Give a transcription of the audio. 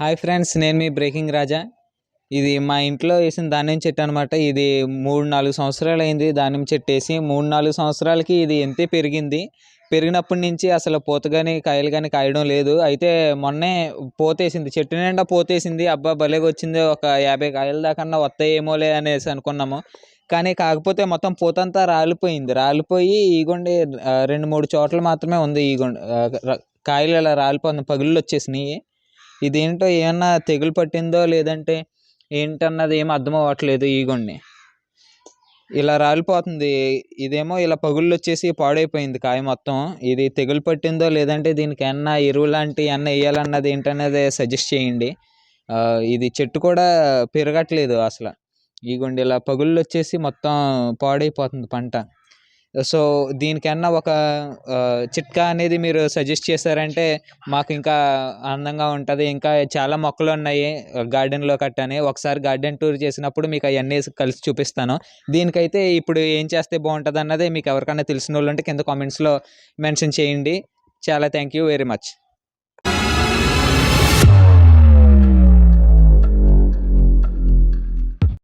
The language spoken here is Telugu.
హాయ్ ఫ్రెండ్స్ నేను మీ బ్రేకింగ్ రాజా. ఇది మా ఇంట్లో వేసిన దానిమ్మ చెట్టు అనమాట ఇది మూడు నాలుగు సంవత్సరాలు అయింది దానిమ్మ చెట్టు వేసి. మూడు నాలుగు సంవత్సరాలకి ఇది ఎంతే పెరిగింది. పెరిగినప్పటి నుంచి అసలు పూత కానీ కాయలు కానీ కాయడం లేదు. అయితే మొన్నే పోతేసింది చెట్టు నిండా పోతేసింది అబ్బా భలేగా వచ్చింది. ఒక యాభై కాయల దాకన్నా వస్తాయేమోలే అనేసి అనుకున్నాము. కానీ కాకపోతే మొత్తం పూతంతా రాలిపోయింది. రాలిపోయి ఈగొండి రెండు మూడు చోట్ల మాత్రమే ఉంది ఈగొండి. కాయలు ఇలా రాలిపోతుంది పగుళ్ళు వచ్చేసినాయి. ఇదేంటో ఏమన్నా తెగులు పట్టిందో లేదంటే ఏంటన్నది ఏం అర్థం అవ్వట్లేదు ఈగొండి ఇలా రాలిపోతుంది. ఇదేమో ఇలా పగుళ్ళు వచ్చేసి పాడైపోయింది కాయ మొత్తం. ఇది తెగులు పట్టిందో లేదంటే దీనికి ఏమన్నా ఎరువు లాంటి ఏమన్నా వేయాలన్నది ఏంటనేది సజెస్ట్ చేయండి. ఇది చెట్టు కూడా పెరగట్లేదు అసలు. ఇగోండి ఇలా పగుళ్ళు వచ్చేసి మొత్తం పాడైపోతుంది పంట. సో దీనికన్నా ఒక చిట్కా అనేది మీరు సజెస్ట్ చేశారంటే మాకు ఇంకా ఆనందంగా ఉంటుంది. ఇంకా చాలా మొక్కలు ఉన్నాయి గార్డెన్లో కట్టని. ఒకసారి గార్డెన్ టూర్ చేసినప్పుడు మీకు అవన్నీ కలిసి చూపిస్తాను. దీనికైతే ఇప్పుడు ఏం చేస్తే బాగుంటుంది అన్నది మీకు ఎవరికైనా తెలిసిన వాళ్ళు ఉంటే కింద కామెంట్స్లో మెన్షన్ చేయండి. చాలా థ్యాంక్ యూ వెరీ మచ్.